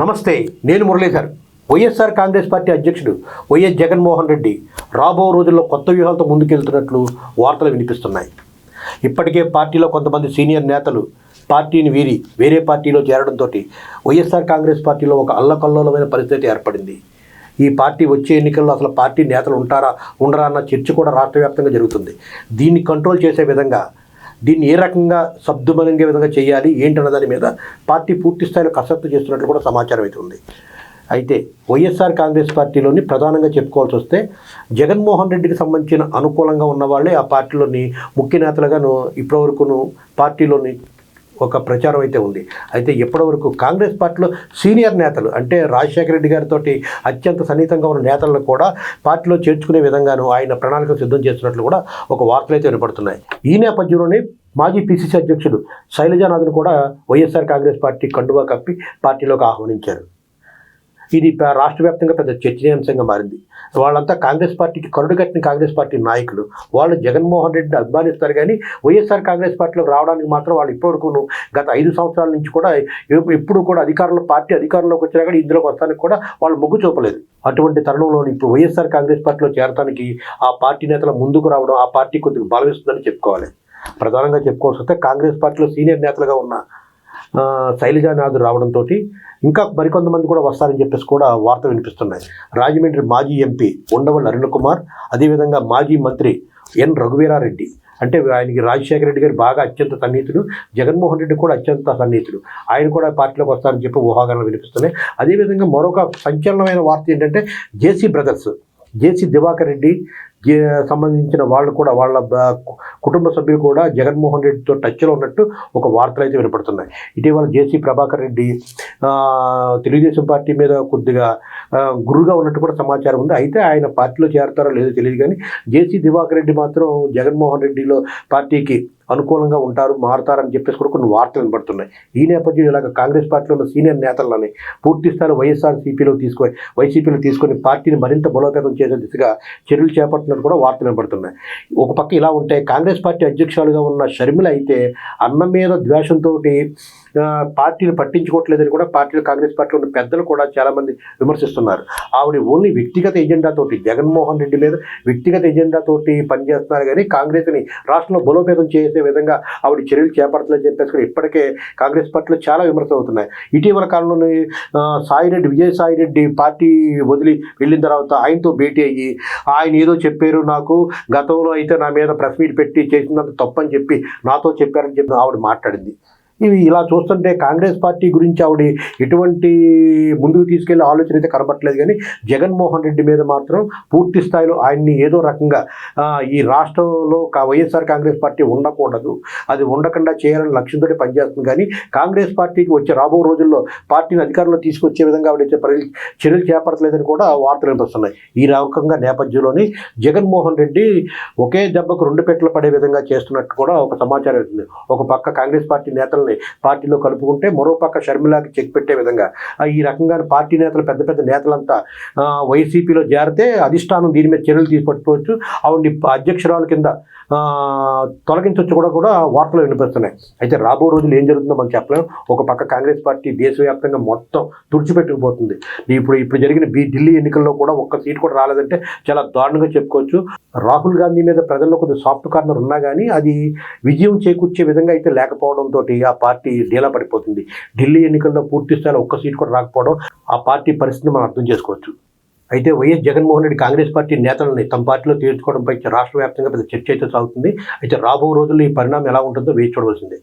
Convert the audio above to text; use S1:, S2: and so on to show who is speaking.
S1: నమస్తే నేను Muralidhar. YSR Congress party అధ్యక్షుడు వైఎస్ జగన్మోహన్ రెడ్డి రాబో రోజుల్లో కొత్త వ్యూహాలతో ముందుకెళ్తున్నట్లు వార్తలు వినిపిస్తున్నాయి. ఇప్పటికే పార్టీలో కొంతమంది సీనియర్ నేతలు పార్టీని వీరి వేరే పార్టీలో చేరడంతో వైఎస్ఆర్ కాంగ్రెస్ పార్టీలో ఒక అల్లకల్లోలమైన పరిస్థితి ఏర్పడింది. ఈ పార్టీ వచ్చే ఎన్నికల్లో అసలు పార్టీ నేతలు ఉంటారా ఉండరా అన్న చర్చ కూడా రాష్ట్ర వ్యాప్తంగా జరుగుతుంది. దీన్ని కంట్రోల్ చేసే విధంగా దీన్ని ఏ రకంగా సబ్దుమనంగే విధంగా చేయాలి ఏంటన్న దాని మీద పార్టీ పూర్తి స్థాయిలో కసరత్తు చేస్తున్నట్లు కూడా సమాచారం అయితే ఉంది. అయితే వైఎస్ఆర్ కాంగ్రెస్ పార్టీలోని ప్రధానంగా చెప్పుకోవాల్సి వస్తే జగన్మోహన్ రెడ్డికి సంబంధించిన అనుకూలంగా ఉన్న వాళ్ళే ఆ పార్టీలోని ముఖ్య నేతలుగాను ఇప్పటివరకును పార్టీలోని ఒక ప్రచారం అయితే ఉంది. అయితే ఇప్పటివరకు కాంగ్రెస్ పార్టీలో సీనియర్ నేతలు అంటే రాజశేఖర రెడ్డి గారితో అత్యంత సన్నిహితంగా ఉన్న నేతలను కూడా పార్టీలో చేర్చుకునే విధంగాను ఆయన ప్రణాళిక సిద్ధం చేస్తున్నట్లు కూడా ఒక వార్తలు అయితే వినపడుతున్నాయి. ఈ నేపథ్యంలోనే మాజీ పిసిసి అధ్యక్షుడు శైలజానాథ్ను కూడా వైఎస్ఆర్ కాంగ్రెస్ పార్టీ కండువా కప్పి పార్టీలోకి ఆహ్వానించారు. ఇది రాష్ట్ర వ్యాప్తంగా పెద్ద చర్చనీయాంశంగా మారింది. వాళ్ళంతా కాంగ్రెస్ పార్టీకి కరుడు కట్టిన కాంగ్రెస్ పార్టీ నాయకులు. వాళ్ళు జగన్మోహన్ రెడ్డిని అభిమానిస్తారు కానీ వైఎస్ఆర్ కాంగ్రెస్ పార్టీలోకి రావడానికి మాత్రం వాళ్ళు ఇప్పటివరకు గత ఐదు సంవత్సరాల నుంచి కూడా ఎప్పుడు కూడా అధికారంలో పార్టీ అధికారంలోకి వచ్చినా కూడా ఇందులోకి వస్తానికి కూడా వాళ్ళు మొగ్గు చూపలేదు. అటువంటి తరుణంలో ఇప్పుడు వైఎస్ఆర్ కాంగ్రెస్ పార్టీలో చేరడానికి ఆ పార్టీ నేతల ముందుకు రావడం ఆ పార్టీ కొద్దిగా బలమిస్తుందని చెప్పుకోవాలి. ప్రధానంగా చెప్పుకోవాల్సి వస్తే కాంగ్రెస్ పార్టీలో సీనియర్ నేతలుగా ఉన్న శైలజానాథ్ రావడంతో ఇంకా మరికొంతమంది కూడా వస్తారని చెప్పేసి కూడా వార్త వినిపిస్తున్నాయి. రాజమండ్రి మాజీ ఎంపీ ఉండవల్లి అరుణ్ కుమార్ అదేవిధంగా మాజీ మంత్రి ఎన్ రఘువీరారెడ్డి. అంటే ఆయనకి రాజశేఖర రెడ్డి గారు బాగా అత్యంత సన్నిహితుడు జగన్మోహన్ రెడ్డి కూడా అత్యంత సన్నిహితుడు ఆయన కూడా పార్టీలోకి వస్తారని చెప్పి ఊహాగానాలు వినిపిస్తున్నాయి. అదేవిధంగా మరొక సంచలనమైన వార్త ఏంటంటే JC brothers JC Diwakar Reddy సంబంధించిన వాళ్ళు కూడా వాళ్ళ కుటుంబ సభ్యులు కూడా జగన్మోహన్ రెడ్డితో టచ్లో ఉన్నట్టు ఒక వార్తలు అయితే వినపడుతున్నాయి. ఇటీవల J C Prabhakar Reddy Telugu Desam party మీద కొద్దిగా గురుగా ఉన్నట్టు కూడా సమాచారం ఉంది. అయితే ఆయన పార్టీలో చేరతారో లేదో తెలియదు కానీ జేసీ దివాకర్ రెడ్డి మాత్రం జగన్మోహన్ రెడ్డిలో పార్టీకి అనుకూలంగా ఉంటారు మారుతారని చెప్పేసి కూడా కొన్ని వార్తలు వినపడుతున్నాయి. ఈ నేపథ్యంలో ఇలాగ కాంగ్రెస్ పార్టీలో ఉన్న సీనియర్ నేతలని పూర్తి స్థాయిలో వైఎస్ఆర్ సిపిలో తీసుకొని వైసీపీలో తీసుకొని పార్టీని మరింత బలోపేతం చేసే దిశగా చర్యలు చేస్తున్నట్టు కూడా వార్తలు వినపడుతున్నాయి ఒక పక్క ఇలా ఉంటే కాంగ్రెస్ పార్టీ అధ్యక్షులుగా ఉన్న షర్మిల అయితే అన్నం మీద ద్వేషంతో పార్టీని పట్టించుకోవట్లేదని కూడా పార్టీలు కాంగ్రెస్ పార్టీలో ఉన్న పెద్దలు కూడా చాలామంది విమర్శిస్తున్నారు. ఆవిడ ఓన్లీ వ్యక్తిగత ఎజెండాతోటి జగన్మోహన్ రెడ్డి మీద వ్యక్తిగత ఎజెండాతోటి పనిచేస్తున్నారు కానీ కాంగ్రెస్ని రాష్ట్రంలో బలోపేతం చేసే విధంగా ఆవిడ చర్యలు చేపడతలేదని చెప్పేసి కూడా ఇప్పటికే కాంగ్రెస్ పార్టీలో చాలా విమర్శలు అవుతున్నాయి. ఇటీవల కాలంలో సాయిరెడ్డి విజయసాయిరెడ్డి పార్టీ వదిలి వెళ్ళిన తర్వాత ఆయనతో భేటీ అయ్యి ఆయన ఏదో చెప్పారు నాకు. గతంలో అయితే నా మీద ప్రెస్ మీట్ పెట్టి చేసినంత తప్పని చెప్పి నాతో చెప్పారని చెప్పి ఆవిడ మాట్లాడింది. ఇవి ఇలా చూస్తుంటే కాంగ్రెస్ పార్టీ గురించి ఆవిడ ఎటువంటి ముందుకు తీసుకెళ్ళే ఆలోచన అయితే కనబట్టలేదు కానీ జగన్మోహన్ రెడ్డి మీద మాత్రం పూర్తి స్థాయిలో ఆయన్ని ఏదో రకంగా ఈ రాష్ట్రంలో వైఎస్ఆర్ కాంగ్రెస్ పార్టీ ఉండకూడదు. అది ఉండకుండా చేయాలని లక్ష్యంతో పనిచేస్తుంది. కానీ కాంగ్రెస్ పార్టీకి వచ్చే రాబో రోజుల్లో పార్టీని అధికారంలో తీసుకొచ్చే విధంగా ఆవిడ చర్యలు చేపడతలేదని కూడా వార్తలు వినిపిస్తున్నాయి. ఈ రకంగా నేపథ్యంలోని జగన్మోహన్ రెడ్డి ఒకే దెబ్బకు రెండు పెట్టలు పడే విధంగా చేస్తున్నట్టు కూడా ఒక సమాచారం ఉంది ఒక పక్క కాంగ్రెస్ పార్టీ నేతల్ని పార్టీలో కలుపుకుంటే మరో పక్క షర్మిలాకి చెక్ పెట్టే విధంగా. ఈ రకంగా పార్టీ నేతలు పెద్ద పెద్ద నేతలంతా వైసీపీలో చేరితే అధిష్టానం దీని మీద చర్యలు తీసుకొట్టుకోవచ్చు ఆవిడ్ని అధ్యక్షురాల కింద తొలగించవచ్చు కూడా కూడా వార్తలు వినిపిస్తున్నాయి. అయితే రాబో రోజులు ఏం జరుగుతుందో మనం చెప్పలేం ఒక పక్క కాంగ్రెస్ పార్టీ దేశవ్యాప్తంగా మొత్తం తుడిచిపెట్టుకుపోతుంది. ఇప్పుడు ఇప్పుడు జరిగిన బీ ఢిల్లీ ఎన్నికల్లో కూడా ఒక్క సీట్ కూడా రాలేదంటే చాలా దారుణంగా చెప్పుకోవచ్చు. రాహుల్ గాంధీ మీద ప్రజల్లో కొద్దిగా సాఫ్ట్ కార్నర్ ఉన్నా కానీ అది విజయం చేకూర్చే విధంగా అయితే లేకపోవడంతో ఆ పార్టీ డీలా పడిపోతుంది. ఢిల్లీ ఎన్నికల్లో పూర్తి స్థాయిలో ఒక్క సీట్ కూడా రాకపోవడం ఆ పార్టీ పరిస్థితిని మనం అర్థం చేసుకోవచ్చు. అయితే Y S Jaganmohan Reddy Congress party నేతలని తమ పార్టీలో తీర్చుకోవడంపై రాష్ట్ర వ్యాప్తంగా పెద్ద చర్చ అయితే సాగుతుంది. అయితే రాబో రోజుల్లో ఈ పరిణామం ఎలా ఉంటుందో వేచి చూడవలసిందే.